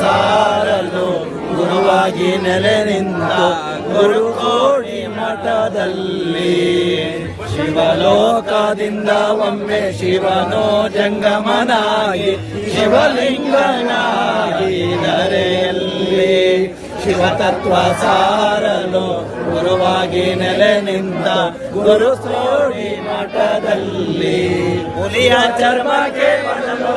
ಸಾರಲು ಗುರುವಾಗಿ ನೆಲೆ ನಿಂತ ಗುರುಕೋಡಿ ಮಠದಲ್ಲಿ. ಶಿವಲೋಕದಿಂದ ಒಮ್ಮೆ ಶಿವನೋ ಜಂಗಮನಾಗಿ, ಶಿವಲಿಂಗನಾಗಿ ನರೆಯಲ್ಲಿ. ಶಿವತತ್ವ ಸಾರಲು ಗುರುವಾಗಿ ನೆಲೆ ನಿಂತ ಗುರು ಸೋಡಿ ಮಠದಲ್ಲಿ. ಹುಲಿಯ ಚರ್ಮಕ್ಕೆ ಬದಲು